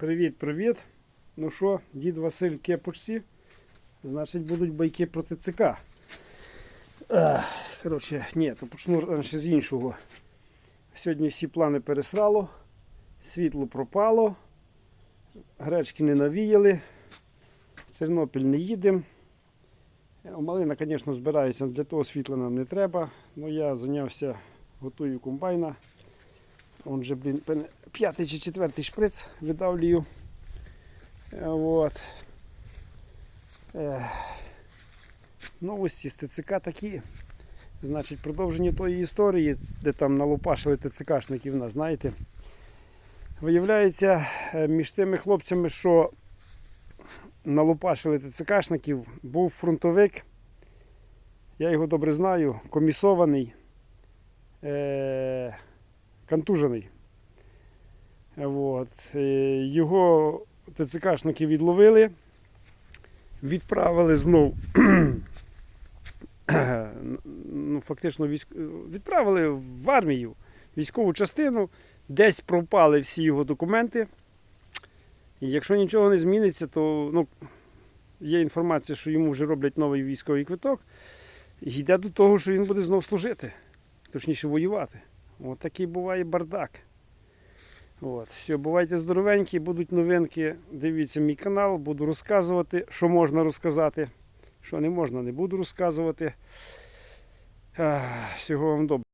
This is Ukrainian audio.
Привіт-привіт. Ну що, дід Василь кепочці. Значить, будуть байки проти ЦК. Коротше, ні, то почну раніше з іншого. Сьогодні всі плани пересрало, світло пропало, гречки не навіяли, в Тернопіль не їдемо. Малина, звісно, збирається, для того світла нам не треба. Ну я зайнявся, готую комбайна. Он же, блін, п'ятий чи четвертий шприц видавлюю. Е, Вот. Новості з ТЦК такі. Значить, продовження тої історії, де там налупашили ТЦКшників нас, знаєте. Виявляється, е, між тими хлопцями, що налупашили ТЦКшників, був фронтовик. Я його добре знаю, комісований, е- контужений. От. Е, Його ТЦКшники відловили, відправили знов. ну, фактично військ... відправили в армію військову частину, десь пропали всі його документи. І якщо нічого не зміниться, то ну, є інформація, що йому вже роблять новий військовий квиток. І йде до того, що він буде знов служити, точніше воювати. От такий буває бардак. От. Все, бувайте здоровенькі, будуть новинки. Дивіться мій канал, буду розказувати, що можна розказати, що не можна, не буду розказувати. Всього вам добре.